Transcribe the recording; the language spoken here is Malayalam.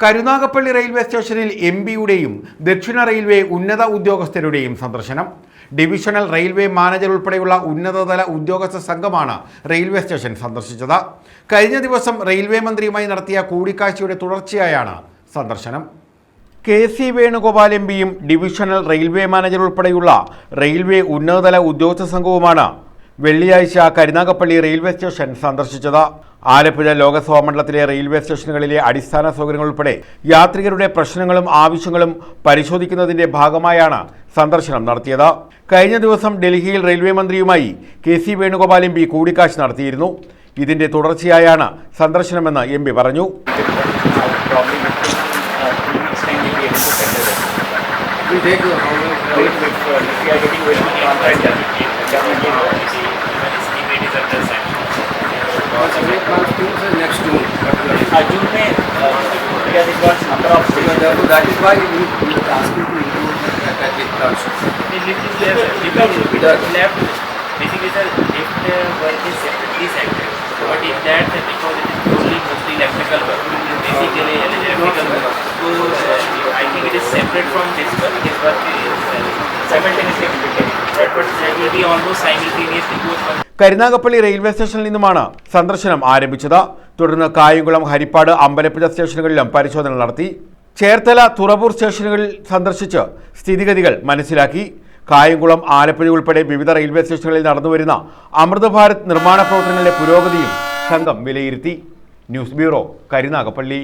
കരുനാഗപ്പള്ളി റെയിൽവേ സ്റ്റേഷനിൽ എം പിയുടെയും ദക്ഷിണ റെയിൽവേ ഉന്നത ഉദ്യോഗസ്ഥരുടെയും സന്ദർശനം. ഡിവിഷണൽ റെയിൽവേ മാനേജർ ഉൾപ്പെടെയുള്ള ഉന്നതതല ഉദ്യോഗസ്ഥ സംഘമാണ് റെയിൽവേ സ്റ്റേഷൻ സന്ദർശിച്ചത്. കഴിഞ്ഞ ദിവസം റെയിൽവേ മന്ത്രിയുമായി നടത്തിയ കൂടിക്കാഴ്ചയുടെ തുടർച്ചയായാണ് സന്ദർശനം. കെ സി വേണുഗോപാൽ എം പിയും ഡിവിഷണൽ റെയിൽവേ മാനേജർ ഉൾപ്പെടെയുള്ള റെയിൽവേ ഉന്നതതല ഉദ്യോഗസ്ഥ സംഘവുമാണ് വെള്ളിയാഴ്ച കരുനാഗപ്പള്ളി റെയിൽവേ സ്റ്റേഷൻ സന്ദർശിച്ചത്. ആലപ്പുഴ ലോകസഭാ മണ്ഡലത്തിലെ റെയിൽവേ സ്റ്റേഷനുകളിലെ അടിസ്ഥാന സൗകര്യങ്ങൾ ഉൾപ്പെടെ യാത്രികരുടെ പ്രശ്നങ്ങളും ആവശ്യങ്ങളും പരിശോധിക്കുന്നതിന്റെ ഭാഗമായാണ് സന്ദർശനം നടത്തിയത്. കഴിഞ്ഞ ദിവസം ഡൽഹിയിൽ റെയിൽവേ മന്ത്രിയുമായി K C Venugopal M P കൂടിക്കാഴ്ച നടത്തിയിരുന്നു. ഇതിന്റെ തുടർച്ചയായാണ് സന്ദർശനമെന്ന് എം പി പറഞ്ഞു. Probably Once a week, once two, so next two. uh, June में India requires number of So therefore, that is why we we are asking to include the package also. left, left, basically sir, if the work is separately sectored, but in that because it is purely mostly electrical work, basically electrical work, so uh, I think it is separate from this work, this work Karunagappally railway സ്റ്റേഷനിൽ നിന്നുമാണ് സന്ദർശനം ആരംഭിച്ചത്. തുടർന്ന് കായംകുളം ഹരിപ്പാട് അമ്പലപ്പുഴ സ്റ്റേഷനുകളിലും പരിശോധന നടത്തി ചേർത്തല തുറവൂർ സ്റ്റേഷനുകളിൽ സന്ദർശിച്ച് സ്ഥിതിഗതികൾ മനസ്സിലാക്കി. കായംകുളം ആലപ്പുഴ ഉൾപ്പെടെ വിവിധ റെയിൽവേ സ്റ്റേഷനുകളിൽ നടന്നുവരുന്ന അമൃത് ഭാരത് നിർമ്മാണ പ്രവർത്തനങ്ങളുടെ പുരോഗതിയും സംഘം വിലയിരുത്തി. News bureau Karunagappally.